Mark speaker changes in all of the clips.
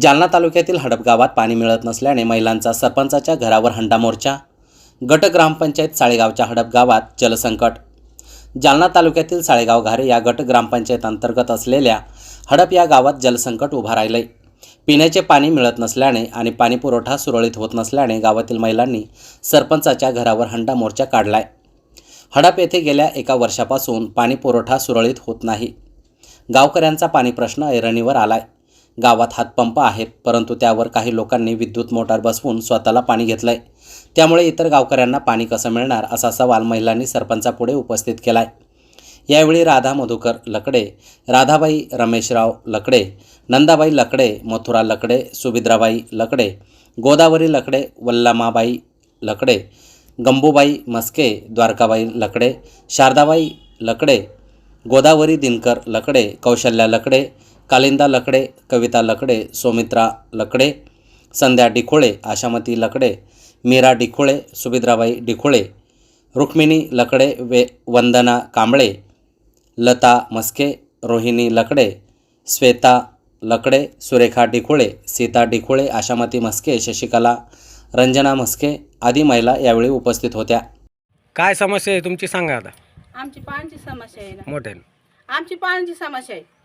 Speaker 1: जालना तालुक्यातील हडपगावात पाणी मिळत नसल्याने महिलांचा सरपंचाच्या घरावर हंडा मोर्चा. गट ग्रामपंचायत साळेगावच्या हडपगावात जलसंकट. जालना तालुक्यातील साळेगाव घारे या गट ग्रामपंचायत अंतर्गत असलेल्या हडप या गावात जलसंकट उभा राहिलंय. पिण्याचे पाणी मिळत नसल्याने आणि पाणी पुरवठा सुरळीत होत नसल्याने गावातील महिलांनी सरपंचाच्या घरावर हंडा मोर्चा काढलाय. हडप येथे गेल्या एका वर्षापासून पाणी पुरवठा सुरळीत होत नाही. गावकऱ्यांचा पाणी प्रश्न ऐरणीवर आलाय. गावात हातपंप आहेत परंतु त्यावर काही लोकांनी विद्युत मोटार बसवून स्वतःला पाणी घेतलंय. त्यामुळे इतर गावकऱ्यांना पाणी कसं मिळणार असा सवाल महिलांनी सरपंचापुढे उपस्थित केलाय. यावेळी राधा मधुकर लकडे राधाबाई रमेशराव लकडे नंदाबाई लकडे मथुरा लकडे सुभिद्राबाई लकडे गोदावरी लकडे वल्लमाबाई लकडे गंबूबाई मस्के द्वारकाबाई लकडे शारदाबाई लकडे गोदावरी दिनकर लकडे कौशल्या लकडे कालिंदा लकडे कविता लकडे सौमित्रा लकडे संध्या डिखोळे आशामती लकडे मीरा डिखोळे सुभिद्राबाई डिखोळे रुक्मिणी लकडे वे वंदना कांबळे लता मस्के रोहिणी लकडे श्वेता लकडे सुरेखा डिखोळे सीता डिखोळे आशामती मस्के शशिकला रंजना मस्के आदी महिला यावेळी उपस्थित होत्या.
Speaker 2: काय समस्या आहे तुमची सांगा आता.
Speaker 3: आमची पाण्याची समस्या आहे ना.
Speaker 2: मोठ्याने.
Speaker 3: आमची पाण्याची समस्या आहे.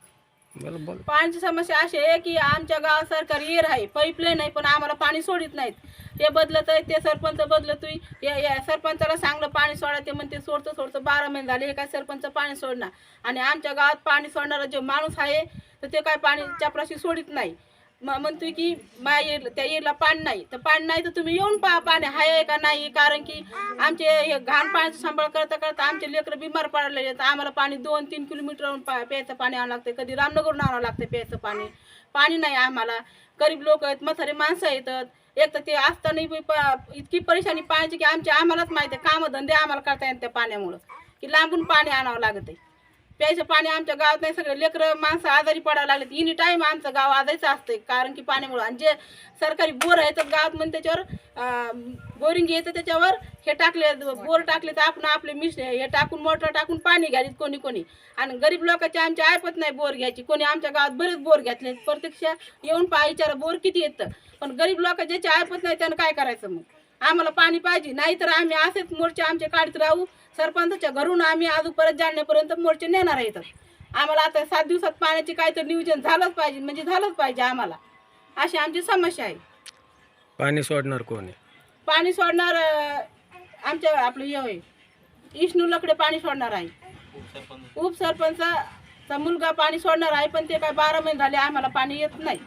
Speaker 3: पाण्याची समस्या अशी आहे की आमच्या गावात सरकारी येर आहे पाईपलाईन आहे पण आम्हाला पाणी सोडित नाहीत. ते बदलत आहे ते सरपंच बदलत या या सरपंचाला सांगलं पाणी सोडा ते म्हणते सोडतं सोडतं बारा महिने झाले हे काय सरपंच पाणी सोडणार? आणि आमच्या गावात पाणी सोडणारा जो माणूस आहे तर ते काय पाणी चपराशी सोडित नाही. म्हणतोय की मा त्या येरला पाणी नाही. तर पाणी नाही तर तुम्ही येऊन पहा पाणी आहे का नाही कारण की आमचे हे घाण पाण्याचा सांभाळ करता करता आमचे लेकरं बिमार पडले आहेत आम्हाला पाणी दोन तीन किलोमीटरवरून पा प्यायचं पाणी आणावं लागतं कधी रामनगरहून आणावं लागतं प्यायचं पाणी. पाणी नाही आम्हाला. गरीब लोक आहेत म्हातारे माणसं येतात. एक तर ते असतानाही प- इतकी परेशानी पाण्याची की आमच्या आम्हालाच माहिती आहे. कामं धंदे आम्हाला करता येत त्या पाण्यामुळं. की लांबून पाणी आणावं लागत आहे प्यायचं पाणी आमच्या गावात नाही सगळे लेकरं माणसं आजारी पडायला लागलेत. इनी टाईम आमचं गाव आजायचं असतंय कारण की पाण्यामुळं. आणि जे सरकारी बोर आहे तर गावात म्हणजे त्याच्यावर बोरिंग येतं त्याच्यावर हे टाकले बोर टाकले तर आपण आपले मिश हे टाकून मोटर टाकून पाणी घ्यायचे कोणी कोणी. आणि गरीब लोकांचे आमच्या ऐपत नाही बोर घ्यायची. कोणी आमच्या गावात बरेच बोर घेतले प्रत्यक्ष येऊन पहा विचारा बोर किती येतं. पण गरीब लोक ज्याचे ऐपत नाही त्यानं काय करायचं मग? आम्हाला पाणी पाहिजे. नाहीतर आम्ही असेच मोर्चे आमचे काढत राहू. सरपंचाच्या घरून आम्ही अजून परत जाणण्यापर्यंत मोर्चे नेणार आहेत. आम्हाला आता सात दिवसात पाण्याचे काहीतरी नियोजन झालंच पाहिजे म्हणजे झालंच पाहिजे आम्हाला. अशी आमची समस्या आहे.
Speaker 2: पाणी सोडणार कोण आहे?
Speaker 3: पाणी सोडणार अं, आमच्या आपलं हे होय विष्णू लकडे पाणी सोडणार आहे. उपसरपंचाचा मुलगा पाणी सोडणार आहे पण ते काय बारा महिने झाले आम्हाला पाणी येत नाही.